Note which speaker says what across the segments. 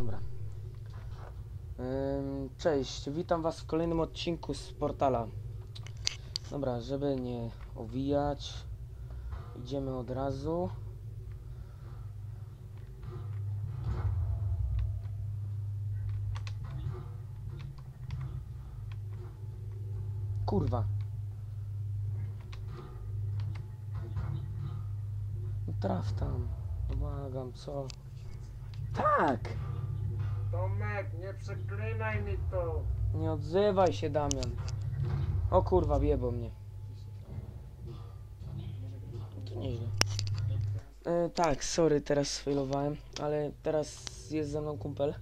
Speaker 1: Dobra. Cześć, witam was w kolejnym odcinku z portala. Dobra, żeby nie owijać, idziemy od razu. Kurwa. Traf tam. Pomagam, co? Tak!
Speaker 2: Tomek, nie przeklinaj mi to.
Speaker 1: Nie odzywaj się, Damian. O kurwa, wjebał mnie. To nieźle. E, tak, sorry, teraz sfailowałem, ale teraz jest ze mną kumpel.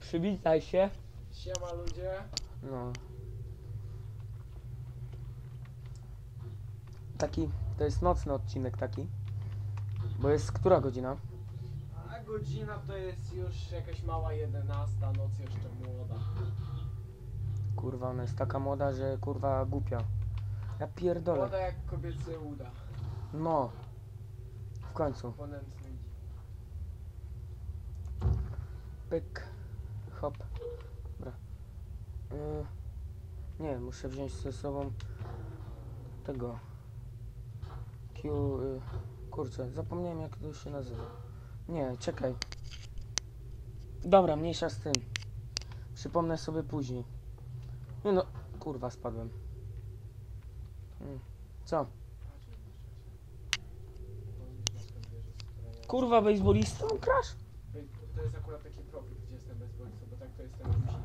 Speaker 1: Przywitaj się.
Speaker 2: Siema ludzie.
Speaker 1: No. Taki, to jest nocny odcinek taki. Bo jest która godzina?
Speaker 2: Godzina to jest już jakaś mała jedenasta, noc jeszcze młoda.
Speaker 1: Kurwa, ona jest taka młoda, że kurwa głupia. Ja pierdolę.
Speaker 2: Młoda jak kobiece uda.
Speaker 1: No. W końcu.
Speaker 2: Ponętny dzień.
Speaker 1: Pyk. Hop. Dobra. Y, nie, muszę wziąć ze sobą tego. Q. Y, kurczę, zapomniałem jak to się nazywa. Nie, czekaj. Dobra, mniejsza z tym. Przypomnę sobie później. Nie no, kurwa spadłem. Mm, Co? Kurwa, baseballistą grasz?
Speaker 2: To jest akurat taki profil, gdzie jestem bezbolistą, bo tak to jestem guzik.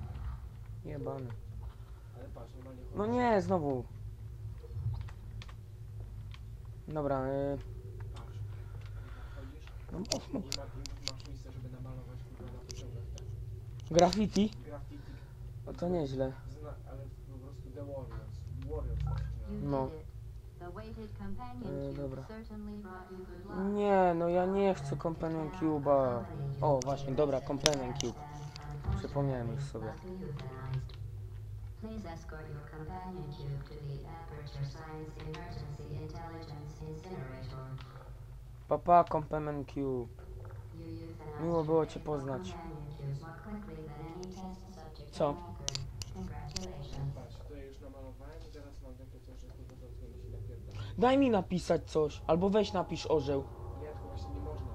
Speaker 1: Jebany.
Speaker 2: Ale patrz, normalnie.
Speaker 1: No nie, znowu. Dobra, y,
Speaker 2: Patrz. Chodzisz
Speaker 1: no mów,
Speaker 2: i, ma,
Speaker 1: mów.
Speaker 2: i masz miejsce, żeby namalować kurwa na pociągach ten
Speaker 1: Graffiti? No to nieźle. No.
Speaker 3: E,
Speaker 1: dobra. Nie, no ja nie chcę Companion Cube'a. O, właśnie, dobra, Companion Cube. Przypomniałem już sobie.
Speaker 3: Please escort your companion cube to the Aperture Science Emergency Intelligence Incinerator.
Speaker 1: Papa, Companion Cube. Miło było cię poznać. Co? Daj mi napisać coś, albo weź napisz orzeł.
Speaker 2: Nie, to właśnie nie można.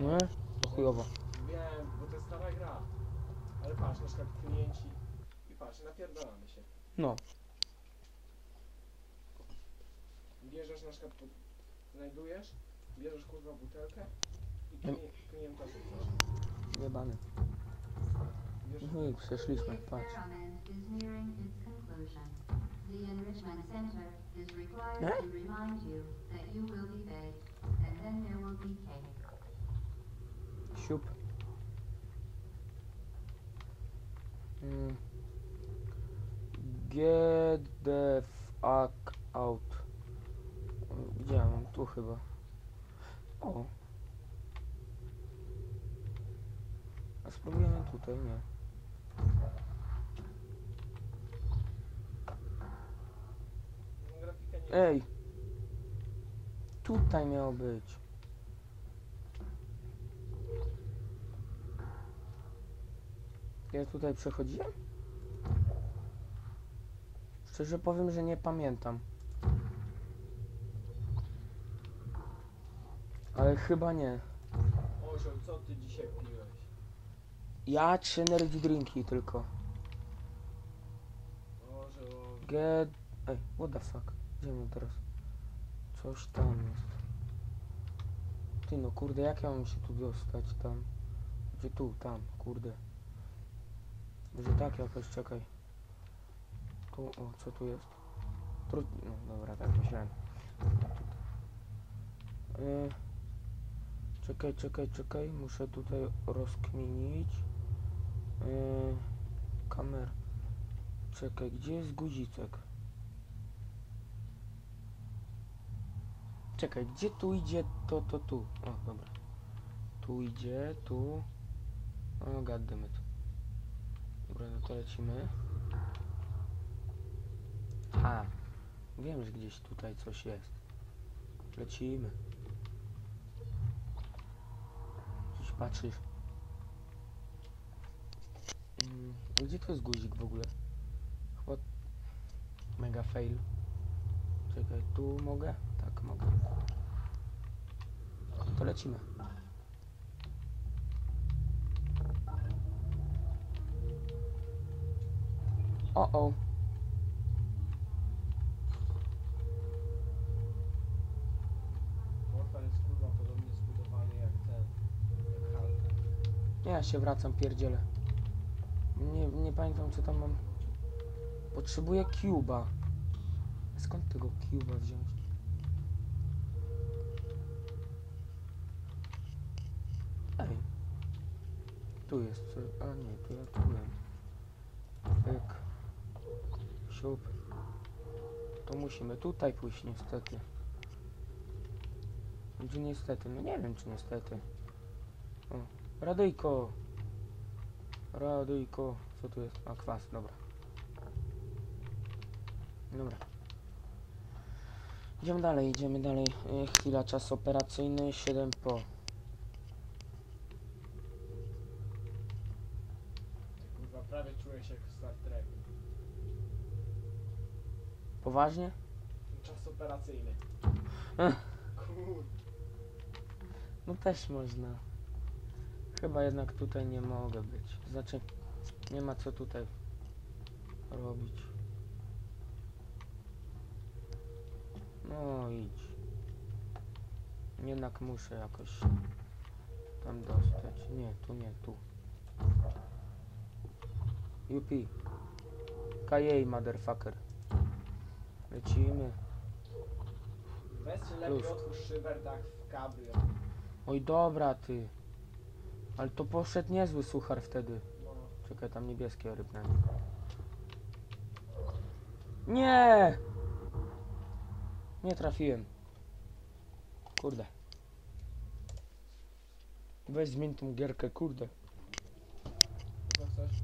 Speaker 1: Nie? To chujowo.
Speaker 2: Wiem, bo to jest stara gra. Ale patrz, na przykład klienci i patrz, napierdalamy się.
Speaker 1: No.
Speaker 2: Bierzesz na przykład, znajdujesz, bierzesz kurwa butelkę i
Speaker 1: Em.
Speaker 2: klient, klienta rzucasz.
Speaker 1: Jebany. No i przeszliśmy, patrz. Eh?
Speaker 3: cake.
Speaker 1: Siup. Mm. Get the fuck out. Gdzie ja mam? Tu chyba. O. A spróbujemy tutaj, nie. Ej! Tutaj miało być. Ja tutaj przechodziłem? Szczerze powiem, że nie pamiętam. Ale chyba nie.
Speaker 2: Osioł, co ty dzisiaj piłeś?
Speaker 1: Ja trzy energy drinki tylko.
Speaker 2: Orzeł,
Speaker 1: Get... Ej, what the fuck? Gdzie mam teraz? Coś tam jest. Ty no kurde, jak ja mam się tu dostać tam? Gdzie tu, tam, kurde. Może tak jakoś, czekaj. Tu, o, co tu jest? Tru... No dobra, tak myślałem. Y... Czekaj, czekaj, czekaj, muszę tutaj rozkminić. Yy... Kamer. Czekaj, gdzie jest guzicek? Czekaj, gdzie tu idzie to, to tu? O, dobra. Tu idzie, tu. O, goddammit. Dobra, no to lecimy. A, wiem, że gdzieś tutaj coś jest. Lecimy. Patrzysz. Gdzie to jest guzik w ogóle? Chyba... Mega fail. Czekaj, tu mogę? Tak, mogę. To lecimy. O, o.
Speaker 2: Portal jest kurwa podobnie zbudowany jak ten. Jak Halka.
Speaker 1: Ja się wracam, pierdzielę. Nie, nie pamiętam co tam mam. Potrzebuję cuba. Skąd tego cuba wziąć? Ej. Tu jest co? A nie, tu ja tu byłem. Pyk. Siup. To musimy tutaj pójść niestety. Czy niestety? No nie wiem czy niestety. O. Radyjko! Radyjko. Co tu jest? A kwas, dobra. Dobra. Idziemy dalej, idziemy dalej. E, chwila, czas operacyjny 7 po.
Speaker 2: Ty kurwa prawie czuję się jak w Star Treku.
Speaker 1: Poważnie?
Speaker 2: Czas operacyjny. Kur...
Speaker 1: No też można. Chyba jednak tutaj nie mogę być. Znaczy, nie ma co tutaj robić. No idź. Jednak muszę jakoś tam dostać. Nie, tu nie, tu. Jupi. Kajej, motherfucker. Lecimy.
Speaker 2: Weź lepiej
Speaker 1: Plus.
Speaker 2: otwórz szyberdach w cabrio.
Speaker 1: Oj dobra ty. Ale to poszedł niezły suchar wtedy. Czekaj, tam niebieskie rybne. Nie! Nie trafiłem. Kurde. Weź zmień tą gierkę, kurde.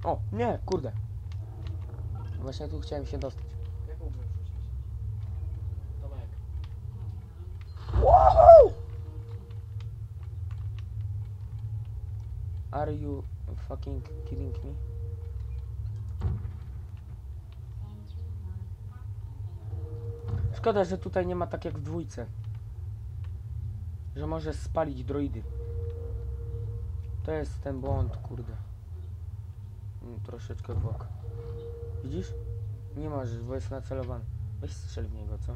Speaker 1: O, nie, kurde. Właśnie tu chciałem się dostać.
Speaker 2: Jak mógłbym wrzucić? Tomek.
Speaker 1: Are you fucking kidding me? Szkoda, że tutaj nie ma tak jak w dwójce. Że możesz spalić droidy. To jest ten błąd, kurde. Mm, Troszeczkę w bok. Widzisz? Nie możesz, bo jest nacelowany. Weź strzel w niego, co?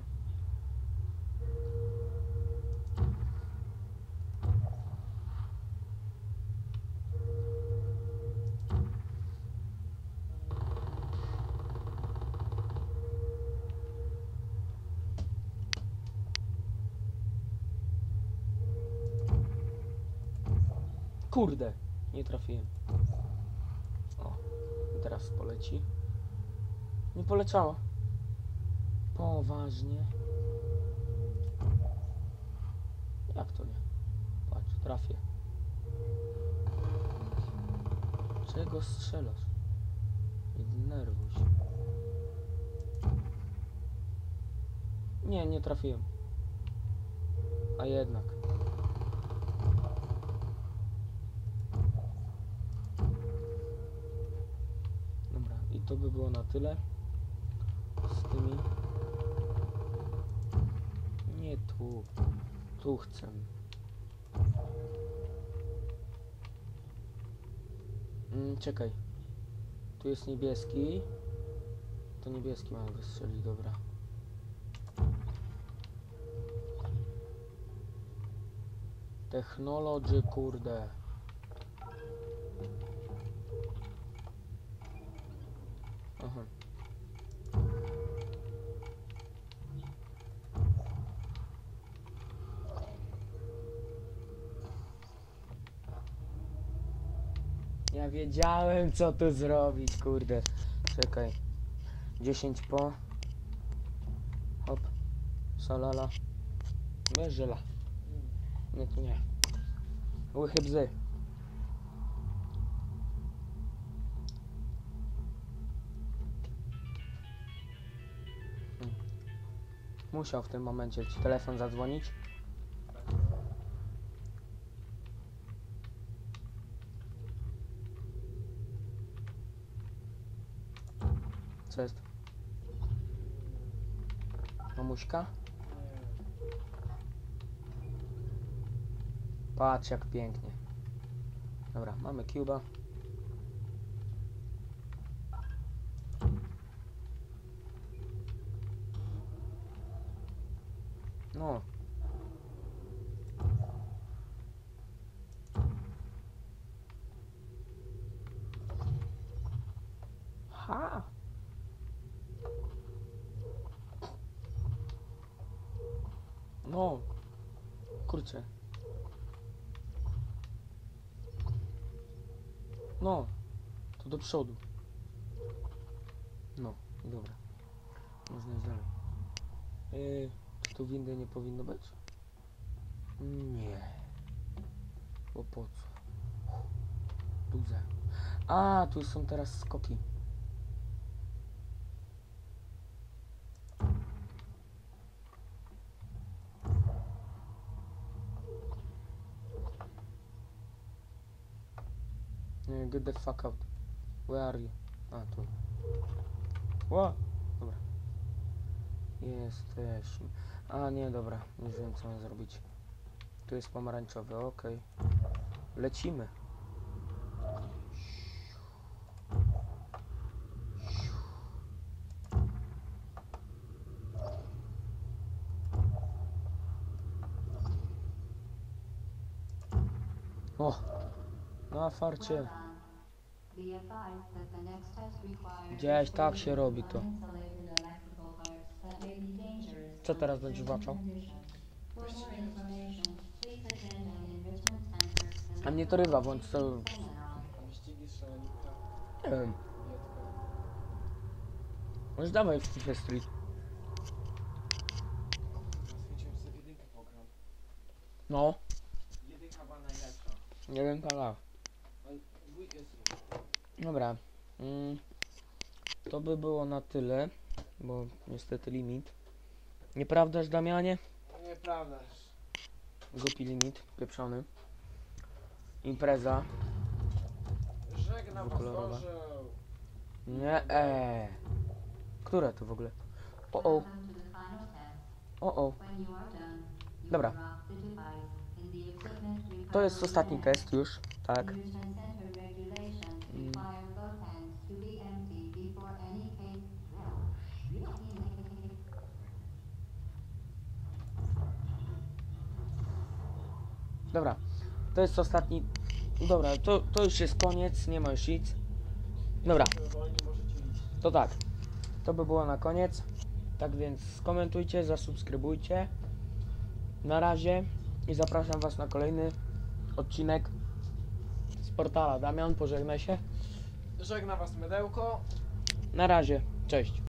Speaker 1: Kurde, nie trafiłem. O, teraz poleci. Nie poleciało. Poważnie. Jak to nie? Patrz, trafię. Czego strzelasz? Nie denerwuj się. Nie, nie trafiłem. A jednak. Dobra, i to by było na tyle. Z tymi. Nie tu. Tu chcę. Mm, czekaj. Tu jest niebieski. To niebieski mam wystrzelić, dobra. Technology, kurde. Aha. Ja wiedziałem co tu zrobić, kurde. Czekaj. 10 po. Hop. Salala. Żela. Nie, tu nie. Łychy bzy. Musiał w tym momencie ci telefon zadzwonić. Co jest? Mamuśka? Patrz jak pięknie. Dobra, mamy Cuba. No. Ha! No. Kurczę. No, to do przodu. No, dobra. Można iść dalej. Yy, tu windy nie powinno być? Nie. Bo po co? Duże. A, tu są teraz skoki. Nie, get the fuck out. Where are you? A, tu. Ła! Dobra. Jesteśmy. A, nie, dobra. Już wiem, co mam zrobić. Tu jest pomarańczowy, okej. Lecimy. O! Na farcie. Gdzieś tak się robi to. Co teraz będziesz waczał? A mnie to rywa, bądź
Speaker 2: strzelaninka,
Speaker 1: Nie wiem. Może dawaj w FIFA Street. No.
Speaker 2: Jedynka była najlepsza.
Speaker 1: Nie wiem.
Speaker 2: Ale dwójkę
Speaker 1: Dobra. Mm, to by było na tyle, bo niestety limit. Nieprawdaż, Damianie?
Speaker 2: Nieprawda.
Speaker 1: Głupi limit, pieprzony. Impreza.
Speaker 2: Żegnam was.
Speaker 1: Nie, e. Które to w ogóle? O, o, o, o. Dobra. To jest ostatni test już, tak. Dobra. To jest ostatni. Dobra, to, to już jest koniec, nie ma już nic. Dobra. To tak, to by było na koniec. Tak więc skomentujcie, zasubskrybujcie. Na razie i zapraszam Was na kolejny odcinek z portala. Damian, pożegnaj się.
Speaker 2: Żegna was mydełko.
Speaker 1: Na razie, cześć.